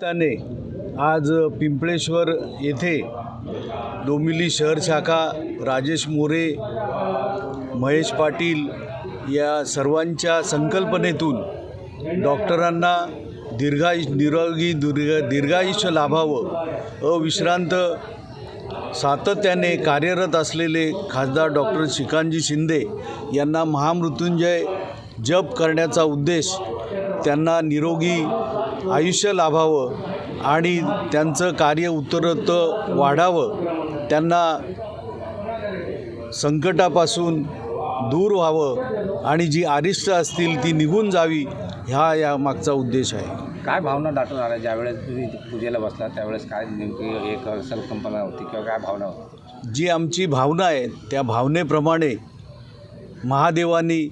त्याने आज पिंपळेश्वर येथे डोंबिवली शहर शाखा राजेश मोरे महेश पाटील या सर्वांच्या संकल्पनेतून डॉक्टरांना दीर्घायु निरोगी दीर्घ दीर्घायुष्य लाभावं अविश्रांत सातत्याने कार्यरत असलेले खासदार डॉक्टर श्रीकांतजी शिंदे यांना महामृत्युंजय जप करण्याचा उद्देश त्यांना निरोगी आयुष्य लाभावं आणि त्यांचं कार्य उत्तरोत्तर वाढावं त्यांना संकटापासून दूर व्हावं आणि जी अरिष्ट असतील ती निघून जावी ह्या या मागचा उद्देश आहे. काय भावना दाटून आल्या? ज्यावेळेस तुम्ही पूजेला बसला त्यावेळेस काय नेमकी एक संकल्पना होती किंवा काय भावना होती? जी आमची भावना आहे त्या भावनेप्रमाणे महादेवानी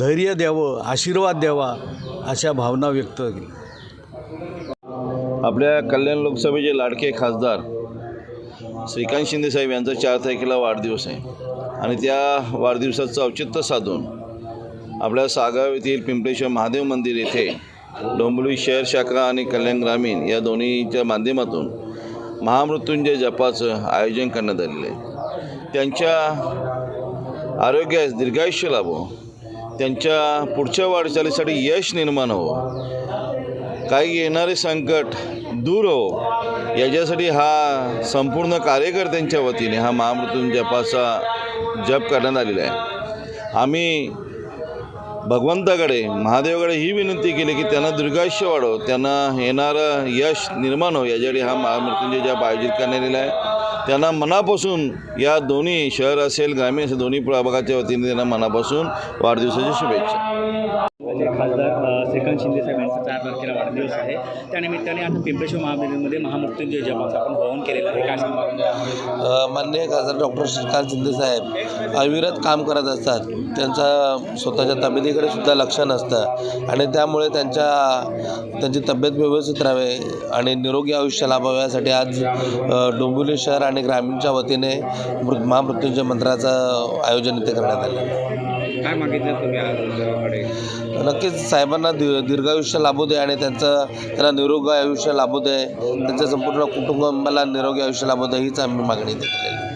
धैर्य द्यावं आशीर्वाद द्यावा अशा भावना व्यक्त केल्या. आपल्या कल्याण लोकसभेचे लाडके खासदार श्रीकांत शिंदे साहेब यांचा चार तारखेला वाढदिवस आहे. आणि त्या वाढदिवसाचं औचित्य साधून आपल्या सागाव येथील पिंपळेश्वर महादेव मंदिर येथे डोंबिवली शहर शाखा आणि कल्याण ग्रामीण या दोन्हीच्या माध्यमातून महामृत्युंजय जपाचं आयोजन करण्यात आलेलं आहे. त्यांच्या आरोग्यास दीर्घायुष्य लाभो. त्यांच्या पुढच्या वाटचालीसाठी यश निर्माण हो. काही येणारे संकट दूर हो. याच्यासाठी हा संपूर्ण कार्यकर्त्यांच्या वतीने हा महामृत्युंजपाचा जप करण्यात आलेला आहे. आम्ही भगवंताकडे महादेवाकडे ही विनंती केली की त्यांना दीर्घायुष्य वाढव त्यांना येणारं यश निर्माण हो. याच्यासाठी हा महामृत्युंजय ज्या आयोजित करण्यात आलेला आहे त्यांना मनापासून या दोन्ही शहर असेल ग्रामीण असेल दोन्ही प्रभागाच्या वतीने त्यांना मनापासून वाढदिवसाच्या शुभेच्छा. माझे खासदार श्रीकांत शिंदे साहेब यांचा चार तारखेला वाढदिवस आहे. त्यानिमित्ताने आता पिंपळेश्वर महाविद्यालयामध्ये महामृत्युंजय जपाचं आपण भवन केलेलं आहे. काय सांगा माननीय खासदार डॉक्टर श्रीकांत शिंदे साहेब अविरत काम करत असतात. त्यांचा स्वतःच्या तब्येतीकडे सुद्धा लक्ष नसतं. आणि त्यामुळे त्यांच्या त्यांची तब्येत व्यवस्थित राहावे आणि निरोगी आयुष्य लाभावे यासाठी आज डोंबिवली शहर आणि ग्रामीणच्या वतीने मृ महामृत्युंजय मंत्राचं आयोजन इथे करण्यात आलं आहे. काय मागितलं तुम्ही आज देवाकडे नक्कीच साहेबांना दीर्घ दीर्घायुष्य लाभू दे आणि त्यांचं त्यांना निरोगी आयुष्य लाभू दे त्यांच्या संपूर्ण कुटुंबाला निरोगी आयुष्य लाभू दे हीच आम्ही मागणी केलेली